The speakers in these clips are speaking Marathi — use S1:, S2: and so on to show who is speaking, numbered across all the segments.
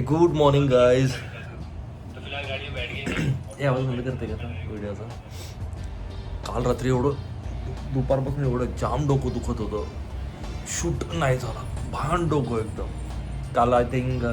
S1: गुड मॉर्निंग गाईज हे आवाज बंद करते का व्हिडिओचा काल रात्री एवढं दुपारपासून एवढं जाम डोकं दुखत होतं. शूट नाही झाला. भान डोकं एकदम. काल आय थिंक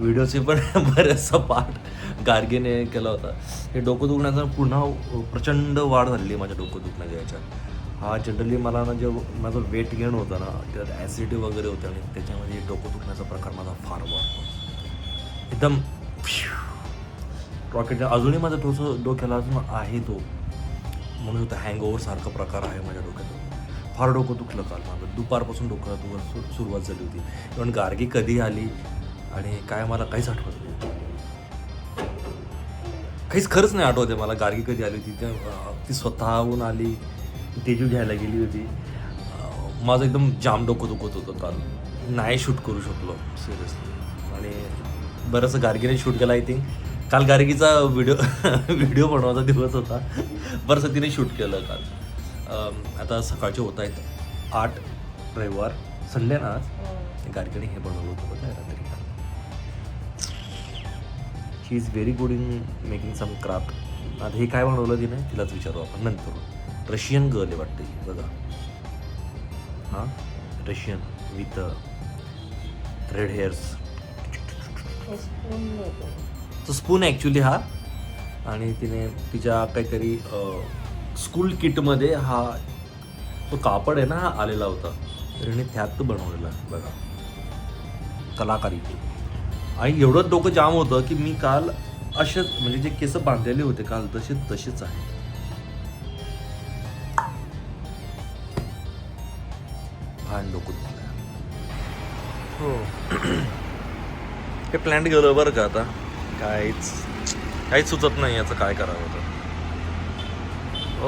S1: व्हिडिओचे पण बरेचसा पार्ट गार्गेने केला होता. हे डोकं दुखण्याचा पुन्हा प्रचंड वाढ झालेली माझ्या डोकं दुखण्याच्या याच्यात. हा जनरली मला ना जे माझं वेट गेन होतं ना त्यात ॲसिडिटी वगैरे होतं आणि त्याच्यामध्ये डोकं दुखण्याचा प्रकार माझा फार वाढतो एकदम रॉकेट अजूनही माझं थोडंसं डोक्याला अजून आहे तो. म्हणून होतं हँग सारखा प्रकार आहे माझ्या डोक्यात. फार डोकं दुखलं काल माझं. दुपारपासून डोकं दुखा सु सुरुवात झाली होती. पण गार्गी कधी आली आणि काय मला काहीच आठवत नाही. काहीच खरंच नाही आठवते मला. गार्गी कधी आली होती. त्या ती स्वतःहून आली. तेजू घ्यायला गेली होती. माझं एकदम जाम डोकं दुखत होतं काल. नाही शूट करू शकलो सिरियसली आणि बरंचसं गार्गीने शूट केलं आय थिंक काल गार्गीचा व्हिडिओ व्हिडिओ बनवायचा दिवस होता. बरंचसं तिने शूट केलं काल. आता सकाळचे होत आहेत आठ रविवार संडे ना आज. गार्गीने हे बनवलं होतं बघा रात्री काल she is very good in making some craft आता हे काय बनवलं तिने? तिलाच विचारू आपण. नंतर. रशियन गर्ल आहे वाटते ही, बघा. हां? रशियन विथ रेड हेअर्स तो स्पून ॲक्च्युली हा. आणि तिने तिच्या काहीतरी स्कूल किटमध्ये हा तो कापड आहे ना हा आलेला होता. तर तिने त्यात तो बनवलेला बघा. कलाकारी. आणि एवढं डोकं जाम होतं की मी काल असेच म्हणजे जे केस बांधलेले होते काल तसे तसेच आहेत. भान डोकं हो. हे प्लॅन्ट गेलं बरं का आता? काहीच काहीच सुचत नाही याचं काय करावं होतं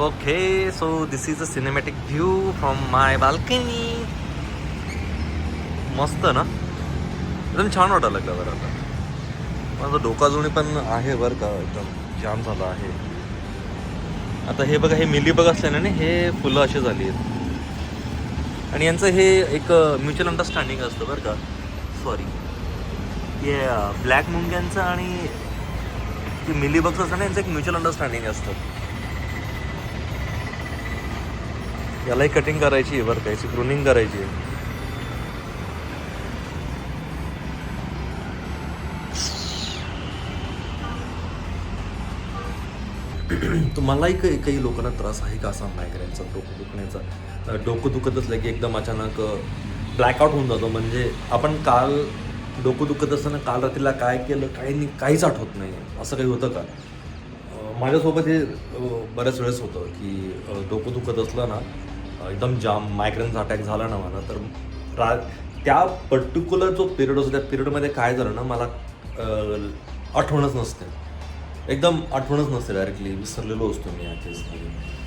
S1: okay so this is a cinematic view from my balcony मस्त ना? एकदम छान वाटायला लागलं बरं आता. माझं डोका जुनी पण आहे बरं का एकदम जाम झालं आहे. आता हे बघा हे मिली बघ असल्याने ना हे फुलं अशी झाली आहेत. आणि यांचं हे एक uh, म्युच्युअल अंडरस्टँडिंग असतं बरं का. सॉरी हे ब्लॅक मुंग्यांचं आणि ते मिलीबग्स असतं ना यांचं एक म्युच्युअल अंडरस्टँडिंग असतं. यालाही कटिंग करायची आहे बरं का याची प्रुनिंग करायची आहे. तुम्हालाही काही काही लोकांना त्रास आहे का असा मायग्रेनचा डोकं दुखण्याचा? डोकं दुखत असलं की एकदम अचानक ब्लॅकआउट होऊन जातो. म्हणजे आपण काल डोकं दुखत असताना काल रात्रीला काय केलं काही नाही काहीच आठवत नाही. असं काही होतं का? माझ्यासोबत हे बऱ्याच वेळेस होतं की डोकं दुखत असलं ना एकदम जाम मायग्रेनचा अटॅक झाला ना मला. तर रा त्या पर्टिक्युलर जो पिरियड असतो त्या पिरियडमध्ये काय झालं ना मला आठवणच नसते. एकदम आठवणच नसते डायरेक्टली विसरलेलो असतो मी या केसमध्ये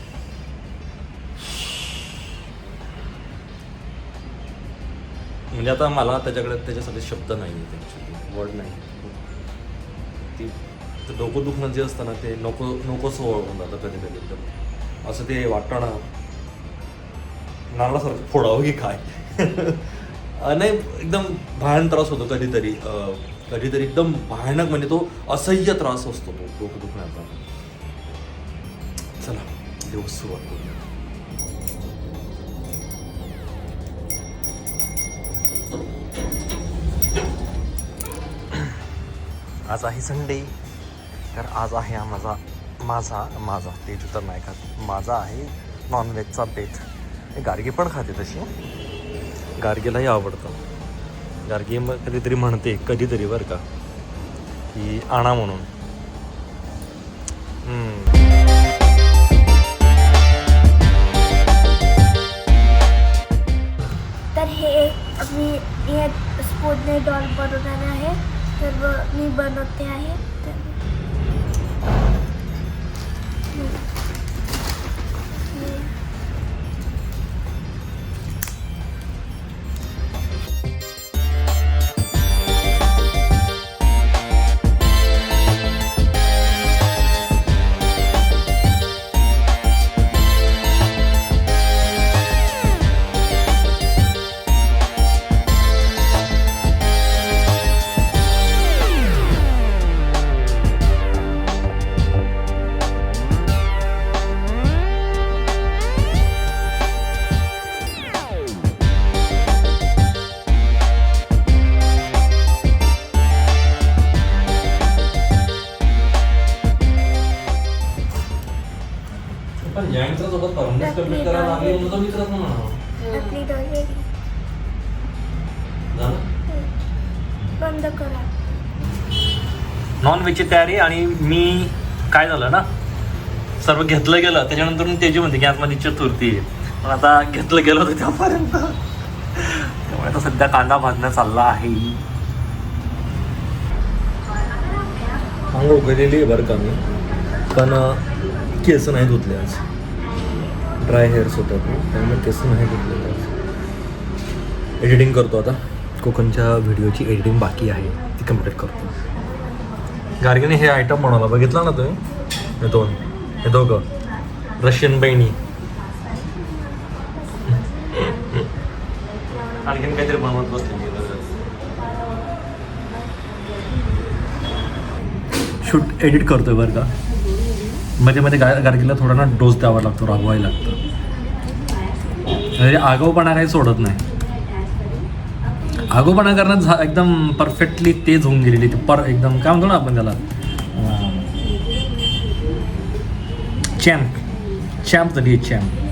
S1: म्हणजे आता मला त्याच्याकडे त्याच्यासाठी शब्द नाही आहेत ॲक्च्युली वर्ड नाही. ती डोकं दुखणं जे असतं ना ते नको नकोसं ओळखून जातं कधी कधी एकदम. असं ते वाटतं ना. नारळासारखं फोडावं की काय? नाही एकदम भयान त्रास होतो कधीतरी. कधीतरी एकदम भयानक म्हणजे तो असह्य त्रास असतो तो डोकं दुखण्याचा. चला दिवस सुरुवात करूया आज आहे संडे. तर आज आहे हा माझा माझा माझा तेज तर नाही खात. माझा आहे नॉनव्हेजचा बेत गार्गी पण खाते तशी. गार्गीलाही आवडतं. गार्गी मग कधीतरी म्हणते कधीतरी बरं का की आणा म्हणून.
S2: तर हे मी हे स्पोर्टने डॉल बनवणार आहे. तर मी बनवते आहे. तर
S1: म्हणूनच कंप्लीट करायला लागली म्हणून तर मित्रच
S2: आपली
S1: झालं?
S2: बंद करा.
S1: नॉन व्हेजची तयारी आणि मी काय झालं ना? सर्व घेतलं गेलं. त्याच्यानंतर मी त्याची म्हणते की आज माझी चतुर्थी आहे. पण आता घेतलं गेलं होतं त्यापर्यंत त्यामुळे आता सध्या कांदा भाजण्यात चालला आहे. आंघोळ केलेली आहे बरं का मी. पण केस नाही धुतले आज. ड्राय हेअर्स होतात. ना त्यामुळे केस नाही आज एडिटिंग करतो आता. कोकणच्या व्हिडिओची एडिटिंग बाकी आहे. ती कंप्लीट करतो. गार्गीने हे आयटम बनवला बघितला ना तुम्ही? हे दोन. हे दोघं. रशियन बहिणी. आणखीन काहीतरी बनवत बसले शूट एडिट करतोय बरं का? मध्ये मध्ये गा गार्गीला थोडा ना डोस द्यावा लागतो राबवायला लागतं. म्हणजे आगाऊपणा काही सोडत नाही. आगोपणा करण्यात झा एकदम परफेक्टली तेज होऊन गेलेली ती पर एकदम काय म्हणतो ना आपण त्याला? चॅम्प चॅम्प झाली चॅम्प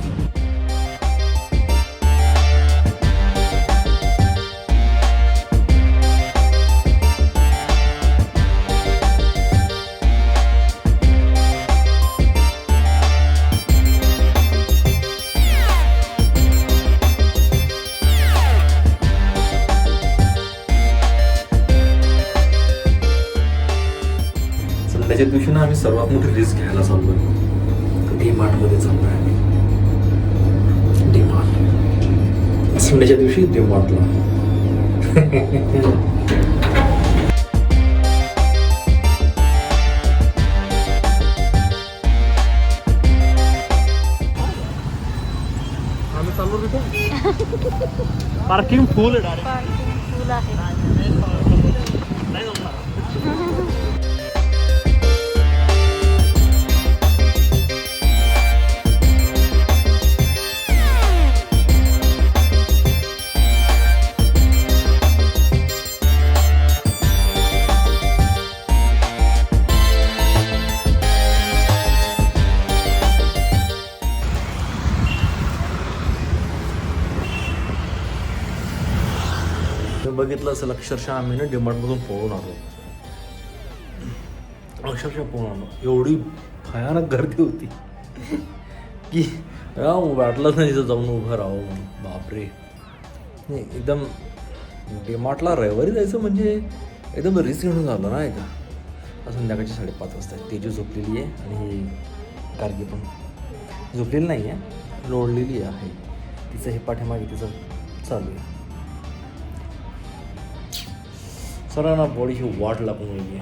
S1: संध्याच्या दिवशी ना आम्ही सर्वात मोठी रिस्क घ्यायला चाललोय. डी मार्टमध्ये चाललोय आम्ही. डी मार्ट संध्याच्या दिवशी डी मार्टला चाललो पार्किंग फुल आहे. बघितलं असेल अक्षरशः आम्ही ना डिमांडमधून पळून आलो. अक्षरशः पळून आलो. एवढी भयानक गर्दी होती. की या वाटलंच नाही तिथं जाऊन उभं राहावं म्हणून. बापरे. नाही एकदम डिमार्टला रविवारी जायचं म्हणजे एकदम रिस्क घेऊन झालं ना का संध्याकाळची साडेपाच वाजता आहे. तेजू झोपलेली आहे आणि ही गार्गी पण झोपलेली नाही आहे लोळलेली आहे. तिचं हे पाठीमागे तिचं चालू आहे. सर्वांना बॉडीची वाट लागून गेली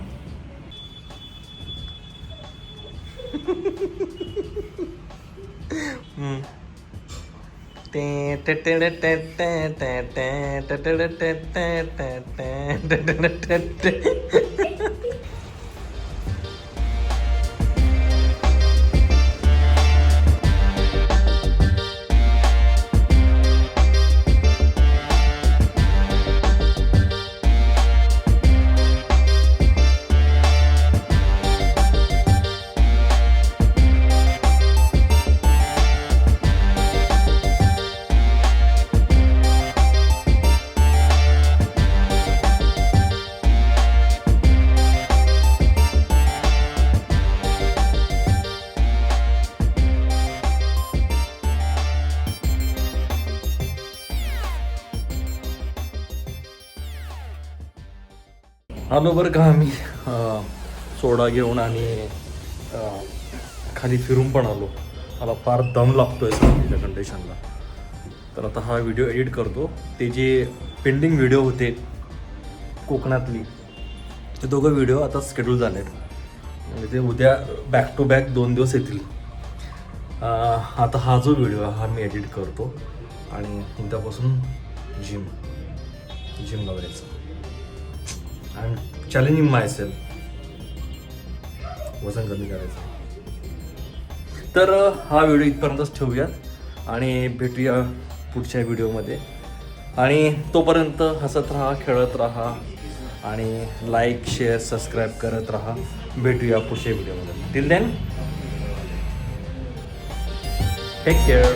S1: आलो बरं का आम्ही सोडा घेऊन आणि खाली फिरून पण आलो. मला फार दम लागतोय सांगलीच्या कंडिशनला तर आता हा व्हिडिओ एडिट करतो. ते जे पेंडिंग व्हिडिओ होते कोकणातली ते दोघं व्हिडिओ आता स्केड्यूल झाले आहेत म्हणजे ते उद्या बॅक टू बॅक दोन दिवस येतील. आता हा जो व्हिडिओ हा मी एडिट करतो. आणि उद्यापासून जिम जिम लावायचं I am challenging myself वजन कमी करायचं. तर हा व्हिडिओ इथपर्यंतच ठेवूयात आणि भेटूया पुढच्या व्हिडिओमध्ये. आणि तोपर्यंत हसत राहा खेळत राहा आणि लाईक शेअर सबस्क्राईब करत राहा. भेटूया पुढच्या व्हिडिओमध्ये. Till then take care